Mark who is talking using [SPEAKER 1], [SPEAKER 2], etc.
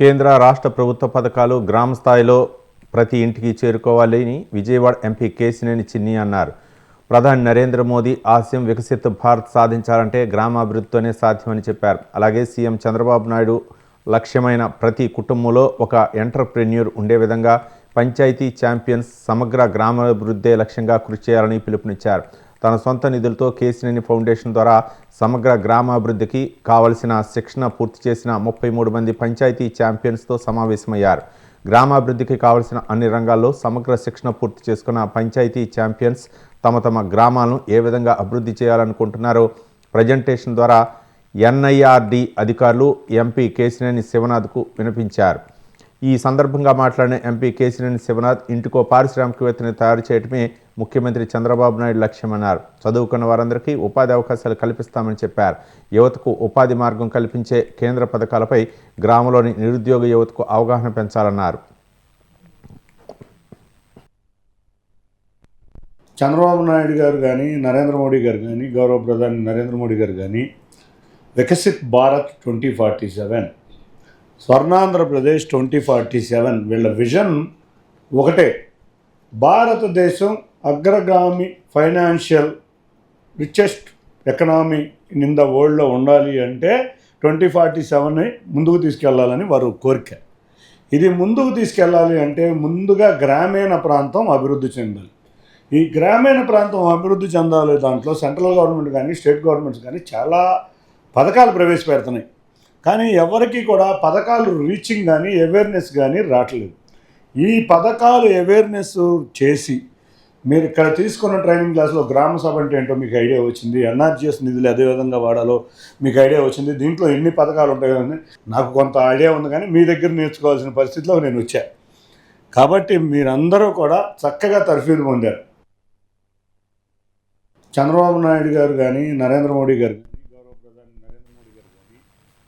[SPEAKER 1] కేంద్ర రాష్ట్ర ప్రభుత్వ పథకాలు గ్రామ స్థాయిలో ప్రతి ఇంటికి చేరుకోవాలని విజయవాడ ఎంపీ కేసినేని చిన్ని అన్నారు. ప్రధాని నరేంద్ర మోదీ ఆశయం వికసిత భారత్ సాధించాలంటే గ్రామాభివృద్ధితోనే సాధ్యమని చెప్పారు. అలాగే సీఎం చంద్రబాబు నాయుడు లక్ష్యమైన ప్రతి కుటుంబంలో ఒక ఎంటర్ప్రెన్యూర్ ఉండే విధంగా పంచాయతీ ఛాంపియన్స్ సమగ్ర గ్రామాభివృద్ధే లక్ష్యంగా కృషి చేయాలని పిలుపునిచ్చారు. తన సొంత నిధులతో కేసినేని ఫౌండేషన్ ద్వారా సమగ్ర గ్రామాభివృద్ధికి కావలసిన శిక్షణ పూర్తి చేసిన ముప్పై మూడు మంది పంచాయతీ ఛాంపియన్స్తో సమావేశమయ్యారు. గ్రామాభివృద్ధికి కావలసిన అన్ని రంగాల్లో సమగ్ర శిక్షణ పూర్తి చేసుకున్న పంచాయతీ ఛాంపియన్స్ తమ తమ గ్రామాలను ఏ విధంగా అభివృద్ధి చేయాలనుకుంటున్నారో ప్రజెంటేషన్ ద్వారా ఎన్ఐఆర్డి అధికారులు ఎంపీ కేసినేని శివనాథ్కు వినిపించారు. ఈ సందర్భంగా మాట్లాడిన ఎంపీ కేసినేని శివనాథ్ ఇంటికో పారిశ్రామికవేత్తని తయారు చేయడమే ముఖ్యమంత్రి చంద్రబాబు నాయుడు లక్ష్యమన్నారు. చదువుకున్న వారందరికీ ఉపాధి అవకాశాలు కల్పిస్తామని చెప్పారు. యువతకు ఉపాధి మార్గం కల్పించే కేంద్ర పథకాలపై గ్రామంలోని నిరుద్యోగ యువతకు అవగాహన పెంచాలన్నారు.
[SPEAKER 2] చంద్రబాబు నాయుడు గారు కానీ నరేంద్ర మోడీ గారు కానీ గౌరవ ప్రధాని నరేంద్ర మోడీ గారు కానీ Viksit Bharat twenty forty seven Swarnandhra Pradesh twenty forty seven వీళ్ళ విజన్ ఒకటే. భారతదేశం అగ్రగామి financial richest economy in the వరల్డ్లో ఉండాలి అంటే ట్వంటీ ఫార్టీ సెవెన్ని ముందుకు తీసుకెళ్ళాలని వారు కోరిక. ఇది ముందుకు తీసుకెళ్ళాలి అంటే ముందుగా గ్రామీణ ప్రాంతం అభివృద్ధి చెందాలి. ఈ గ్రామీణ ప్రాంతం అభివృద్ధి చెందాలి దాంట్లో సెంట్రల్ గవర్నమెంట్ కానీ స్టేట్ గవర్నమెంట్స్ కానీ చాలా పథకాలు ప్రవేశపెడుతున్నాయి. కానీ ఎవరికి కూడా పథకాలు రీచింగ్ కానీ అవేర్నెస్ కానీ రావట్లేదు. ఈ పథకాలు అవేర్నెస్ చేసి మీరు ఇక్కడ తీసుకున్న ట్రైనింగ్ క్లాస్లో గ్రామ సభ అంటే ఏంటో మీకు ఐడియా వచ్చింది ఎన్ఆర్జిఎస్ నిధులు అదే విధంగా వాడాలో మీకు ఐడియా వచ్చింది దీంట్లో ఎన్ని పథకాలు ఉంటాయో అని నాకు కొంత ఐడియా ఉంది కానీ మీ దగ్గర నేర్చుకోవాల్సిన పరిస్థితిలో నేను వచ్చా. కాబట్టి మీరందరూ కూడా చక్కగా తర్ఫీదు పొందారు. చంద్రబాబు నాయుడు గారు కానీ నరేంద్ర మోడీ గారు